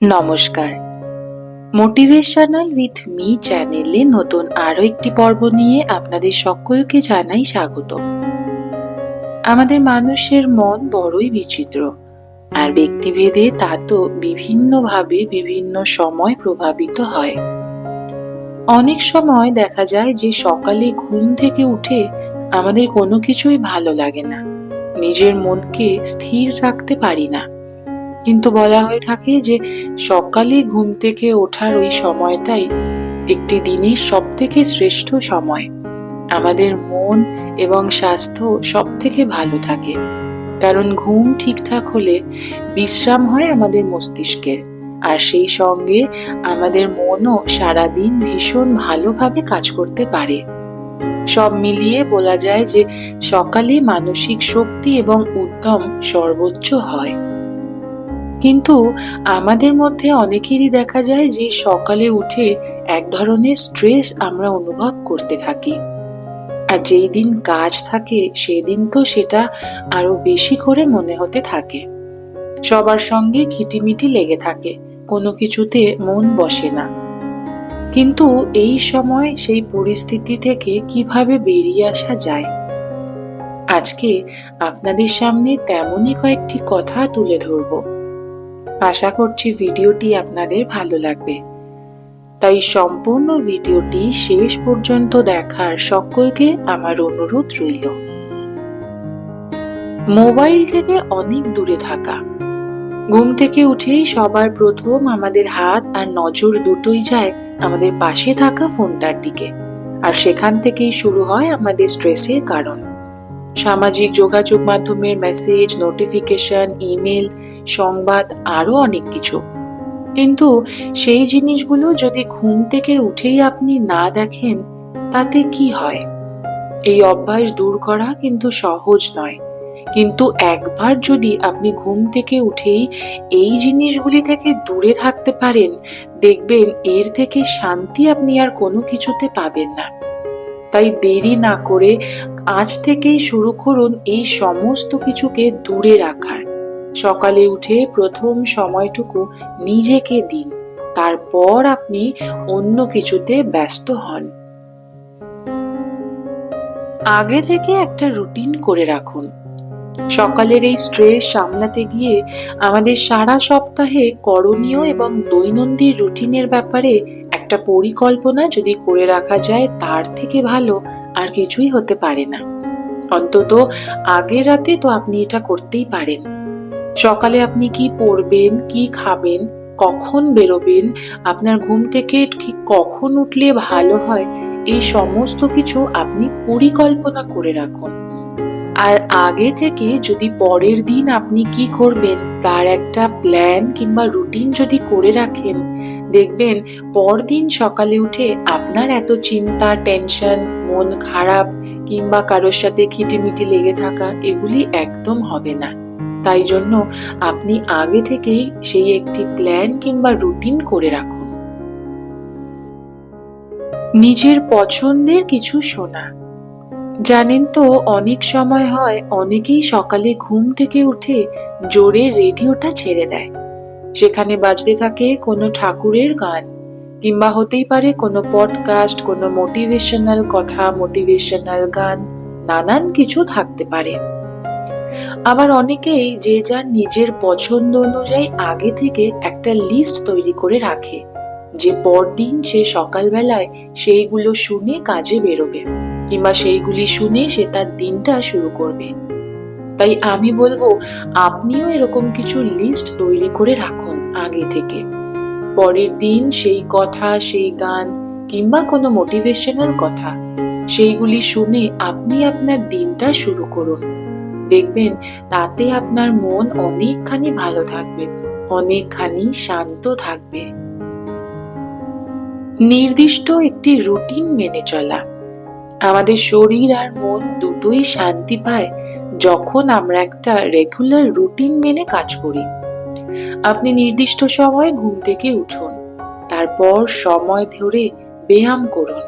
নমস্কার। Motivational with me চ্যানেলে নতুন আরও একটি পর্ব নিয়ে আপনাদের সকলকে জানাই স্বাগত। আমাদের মানুষের মন বড়ই বিচিত্র, আর ব্যক্তিভেদে তা তো বিভিন্নভাবে বিভিন্ন সময় প্রভাবিত হয়। অনেক সময় দেখা যায় যে সকালে ঘুম থেকে উঠে আমাদের কোনো কিছুই ভালো লাগে না, নিজের মনকে স্থির রাখতে পারি না। কিন্তু বলা হয়ে থাকে যে সকালে ঘুম থেকে ওঠার ওই সময়টাই একটি দিনের সব থেকে শ্রেষ্ঠ সময়। আমাদের মন এবং স্বাস্থ্য সব থেকে ভালো থাকে। কারণ ঘুম ঠিকঠাক হলে বিশ্রাম হয় আমাদের মস্তিষ্কের। আর সেই সঙ্গে আমাদের মনও সারাদিন ভীষণ ভালোভাবে কাজ করতে পারে। সব মিলিয়ে বলা যায় যে সকালে মানসিক শক্তি এবং উদ্যম সর্বোচ্চ হয়। কিন্তু আমাদের মধ্যে অনেকেরই দেখা যায় যে সকালে উঠে এক ধরনের স্ট্রেস আমরা অনুভব করতে থাকি। আর যেই দিন কাজ থাকে সেদিন তো সেটা আরও বেশি করে মনে হতে থাকে। সবার সঙ্গে খিটিমিটি লেগে থাকে, কোনো কিছুতে মন বসে না। কিন্তু এই সময় সেই পরিস্থিতি থেকে কীভাবে বেরিয়ে আসা যায়? আজকে আপনাদের সামনে তেমনই কয়েকটি কথা তুলে ধরবো। আশা করছি ভিডিওটি আপনাদের ভালো লাগবে। তাই সম্পূর্ণ ভিডিওটি শেষ পর্যন্ত দেখার সকলকে আমার অনুরোধ রইল। মোবাইল থেকে অনেক দূরে থাকা। ঘুম থেকে উঠেই সবার প্রথম আমাদের হাত আর নজর দুটোই যায় আমাদের পাশে থাকা ফোনটার দিকে। আর সেখান থেকেই শুরু হয় আমাদের স্ট্রেসের কারণ। সামাজিক যোগাযোগ মাধ্যমের মেসেজ নোটিফিকেশন ইমেল সংবাদ আরও অনেক কিছু। কিন্তু সেই জিনিসগুলো যদি ঘুম থেকে উঠেই আপনি না দেখেন, তাতে কি হয়? এই অভ্যাস দূর করা কিন্তু সহজ নয়। কিন্তু একবার যদি আপনি ঘুম থেকে উঠেই এই জিনিসগুলি থেকে দূরে থাকতে পারেন, দেখবেন এর থেকে শান্তি আপনি আর কোনো কিছুতে পাবেন না। তাই দেরি না করে আজ থেকেই শুরু করুন এই সমস্ত কিছুকে দূরে রাখার। সকালে উঠে প্রথম সময়টুকু নিজেকে দিন, তারপর আপনি অন্য কিছুতে ব্যস্ত হন। আগে থেকে একটা রুটিন করে রাখুন। সকালের এই স্ট্রেস সামলাতে গিয়ে আমাদের সারা সপ্তাহে করণীয় এবং দৈনন্দিন রুটিনের ব্যাপারে একটা পরিকল্পনা যদি করে রাখা যায়, তার থেকে ভালো আর কিছুই হতে পারে না। অন্তত আগের রাতে তো আপনি এটা করতেই পারেন। সকালে আপনি কি পড়বেন, কি খাবেন, কখন বেরোবেন, আপনার ঘুম থেকে ঠিক কখন উঠলে ভালো হয়, এই সমস্ত কিছু আপনি পরিকল্পনা করে রাখুন। আর আগে থেকে যদি পরের দিন আপনি কি করবেন, তার একটা প্ল্যান কিংবা রুটিন যদি করে রাখেন, দেখবেন পরদিন সকালে উঠে আপনার এত চিন্তা টেনশন মন খারাপ কিংবা কারোর সাথে খিটিমিটি লেগে থাকা, এগুলি একদম হবে না। তাই জন্য আপনি আগে থেকেই সেই একটি প্ল্যান কিংবা রুটিন করে রাখুন। নিজের পছন্দের কিছু শোনা। জানেন তো, অনেক সময় হয় অনেকেই সকালে ঘুম থেকে উঠে জোরে রেডিওটা ছেড়ে দেয়। সেখানে বাজতে থাকে কোনো ঠাকুরের গান কিংবা হতেই পারে কোনো পডকাস্ট কোনো মোটিভেশনাল কথা মোটিভেশনাল গান, নানান কিছু থাকতে পারে। আবার অনেকেই যে যার নিজের পছন্দ অনুযায়ী আগে থেকে একটা লিস্ট তৈরি করে রাখে। যে পরদিন সে সকালবেলায় সেইগুলো শুনে কাজে বেরোবে, কিংবা সেইগুলি শুনে সে তার দিনটা শুরু করবে। তাই আমি বলব, আপনিও এরকম কিছু লিস্ট তৈরি করে রাখুন আগে থেকে। পরের দিন সেই কথা, সেই গান, কিংবা কোনো মোটিভেশনাল কথা, সেইগুলি শুনে আপনি আপনার দিনটা শুরু করুন। দেখবেন, তাতে আপনার মন অনেকখানি ভালো থাকবে, অনেকখানি শান্ত থাকবে। নির্দিষ্ট একটি রুটিন মেনে চলা। আমাদের শরীর আর মন দুটোই শান্তি পায় যখন আমরা একটা রেগুলার রুটিন মেনে কাজ করি। আপনি নির্দিষ্ট সময় ঘুম থেকে উঠুন, তারপর সময় ধরে ব্যায়াম করুন,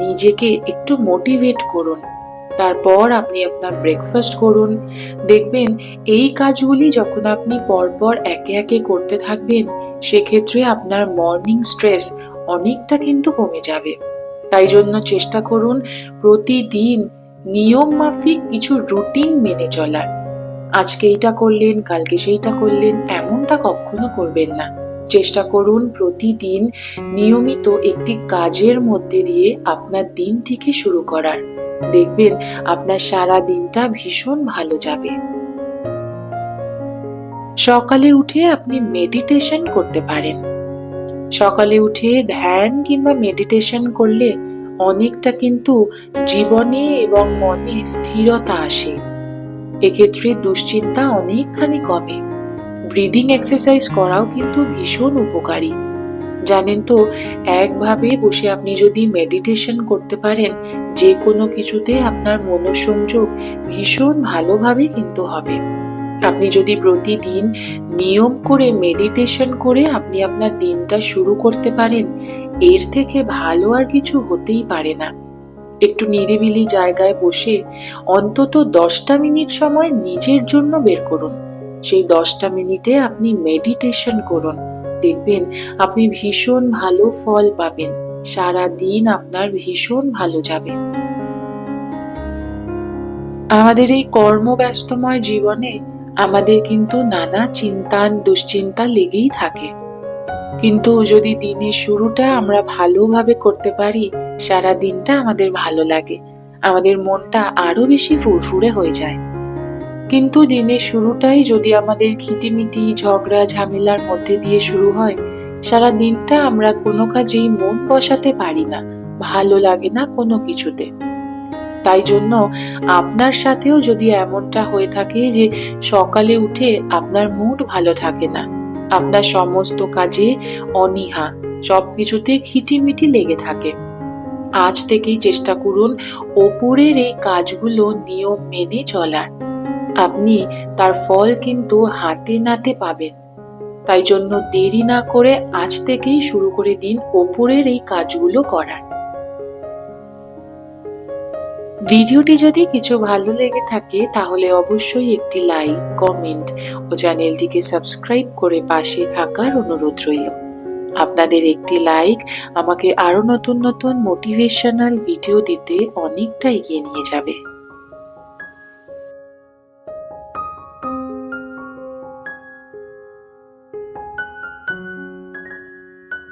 নিজেকে একটু মোটিভেট করুন। তারপর আপনি আপনার ব্রেকফাস্ট করুন। দেখবেন এই কাজগুলি যখন আপনি পরপর একে একে করতে থাকবেন, সেক্ষেত্রে আপনার মর্নিং স্ট্রেস অনেকটা কিন্তু কমে যাবে। তাই জন্য চেষ্টা করুন প্রতিদিন নিয়ম মাফিক কিছু রুটিন মেনে চলার। আজকে এইটা করলেন, কালকে সেইটা করলেন, এমনটা কখনো করবেন না। চেষ্টা করুন প্রতিদিন নিয়মিত একটি কাজের মধ্যে দিয়ে আপনার দিনটিকে শুরু করার। দেখবেন আপনার সারা দিনটা ভীষণ ভালো যাবে। সকালে উঠে আপনি মেডিটেশন করতে পারেন। সকালে উঠে ধ্যান কিংবা মেডিটেশন করলে অনেকটা কিন্তু জীবনে এবং মনে স্থিরতা আসে। এক্ষেত্রে দুশ্চিন্তা অনেকখানি কমে। ব্রিদিং এক্সারসাইজ করাও কিন্তু ভীষণ উপকারী। জানেন তো, একভাবে বসে আপনি যদি মেডিটেশন করতে পারেন যে কোনো কিছুতে আপনার মনোসংযোগ ভীষণ ভালোভাবে কিন্তু হবে। আপনি যদি প্রতিদিন নিয়ম করে মেডিটেশন করে আপনি আপনার দিনটা শুরু করতে পারেন, এর থেকে ভালো আর কিছু হতেই পারে না। একটু নিরিবিলি জায়গায় বসে অন্তত দশটা মিনিট সময় নিজের জন্য বের করুন। সেই দশটা মিনিটে আপনি মেডিটেশন করুন। দেখবেন আপনি ভীষণ ভালো ফল পাবেন। সারা দিন আপনার ভীষণ ভালো যাবে। আমাদের এই কর্মব্যস্তময় জীবনে আমাদের কিন্তু নানা চিন্তা দুশ্চিন্তা লেগেই থাকে। কিন্তু যদি দিনের শুরুটা আমরা ভালোভাবে করতে পারি সারা দিনটা আমাদের ভালো লাগে। আমাদের মনটা আরও বেশি ফুরফুরে হয়ে যায়। কিন্তু দিনের শুরুটাই যদি আমাদের খিটিমিটি ঝগড়া, ঝামেলার মধ্যে দিয়ে শুরু হয়, সারা দিনটা আমরা কোনো কাজেই মন বসাতে পারি না, ভালো লাগে না কোনো কিছুতে। তাই জন্য আপনার সাথেও যদি এমনটা হয়ে থাকে যে সকালে উঠে আপনার মুড ভালো থাকে না, আপনার সমস্ত কাজে অনীহা, সবকিছুতে খিটিমিটি লেগে থাকে। আজ থেকেই চেষ্টা করুন ওপরের এই কাজগুলো নিয়ম মেনে চলার। আপনি তার ফল কিন্তু হাতে নাতে পাবেন। তাই জন্য দেরি না করে আজ থেকেই শুরু করে দিন ওপরের এই কাজগুলো করার। ভিডিওটি যদি কিছু ভালো লেগে থাকে, তাহলে অবশ্যই একটি লাইক, কমেন্ট ও চ্যানেলটিকে সাবস্ক্রাইব করে পাশে থাকার অনুরোধ রইল। আপনাদের একটি লাইক আমাকে আরও নতুন নতুন মোটিভেশনাল ভিডিও দিতে অনেকটা এগিয়ে নিয়ে যাবে।